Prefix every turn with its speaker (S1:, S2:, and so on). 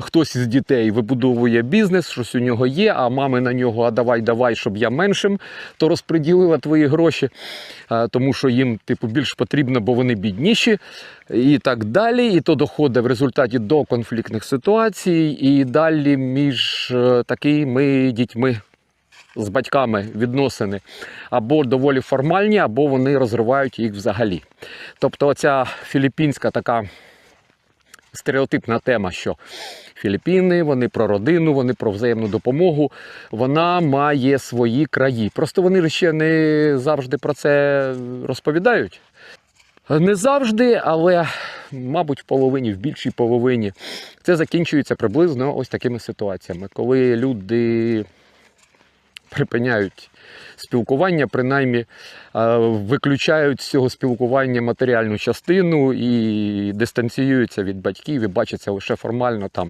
S1: хтось із дітей вибудовує бізнес, щось у нього є, а мами на нього, а давай, давай, щоб я меншим, то розподілила твої гроші, тому що їм типу, більш потрібно, бо вони бідніші, і так далі. І то доходить в результаті до конфліктних ситуацій, і далі між е, такими дітьми. З батьками відносини або доволі формальні, або вони розривають їх взагалі. Тобто, оця філіппінська така стереотипна тема, що Філіппіни, вони про родину, вони про взаємну допомогу. Вона має свої краї. Просто вони ще не завжди про це розповідають. Не завжди, але, мабуть, в половині, в більшій половині, це закінчується приблизно ось такими ситуаціями, коли люди припиняють спілкування, принаймні е, виключають з цього спілкування матеріальну частину і дистанціюються від батьків і бачаться лише формально там